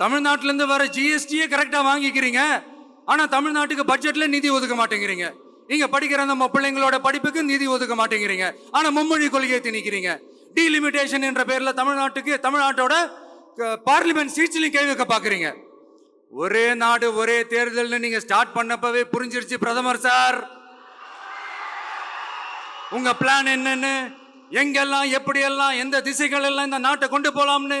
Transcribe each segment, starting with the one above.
தமிழ்நாட்டிலேருந்து வர ஜிஎஸ்டியே கரெக்டாக வாங்கிக்கிறீங்க. ஆனால் தமிழ்நாட்டுக்கு பட்ஜெட்டில் நிதி ஒதுக்க மாட்டேங்கிறீங்க. நீங்கள் படிக்கிற நம்ம பிள்ளைங்களோட படிப்புக்கு நிதி ஒதுக்க மாட்டேங்கிறீங்க. ஆனா மும்மொழி கொள்கையை திணிக்கிறீங்க. டீலிமிட்டேஷன் என்ற பேர்ல தமிழ்நாட்டுக்கு தமிழ்நாட்டோட பார்லிமெண்ட் சீட்ஸ்லையும் கை வைக்க பாக்குறீங்க. ஒரே நாடு ஒரே தேர்தல்னு நீங்க ஸ்டார்ட் பண்ணப்பவே புரிஞ்சிருச்சு பிரதமர் சார். உங்க பிளான் என்னன்னு எங்கெல்லாம் எப்படியெல்லாம் எந்த திசைகள் எல்லாம் இந்த நாட்டை கொண்டு போலாம்னு?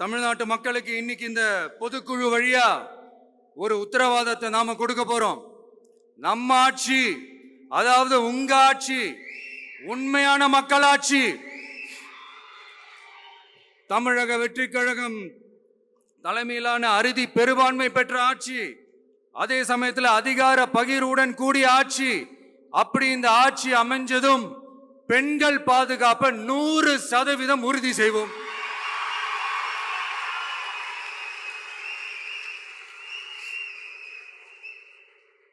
தமிழ்நாட்டு மக்களுக்கு இன்னைக்கு இந்த பொதுக்குழு வழியா ஒரு உத்தரவாதத்தை நாம கொடுக்க போறோம். நம்ம ஆட்சி அதாவது உங்க ஆட்சி உண்மையான மக்களாட்சி. தமிழக வெற்றி கழகம் தலைமையிலான அறுதி பெரும்பான்மை பெற்ற ஆட்சி அதே சமயத்தில் அதிகார பகிர்வுடன் கூடிய ஆட்சி. அப்படி இந்த ஆட்சி அமைஞ்சதும் பெண்கள் பாதுகாப்பை நூறு சதவீதம் உறுதி செய்வோம்.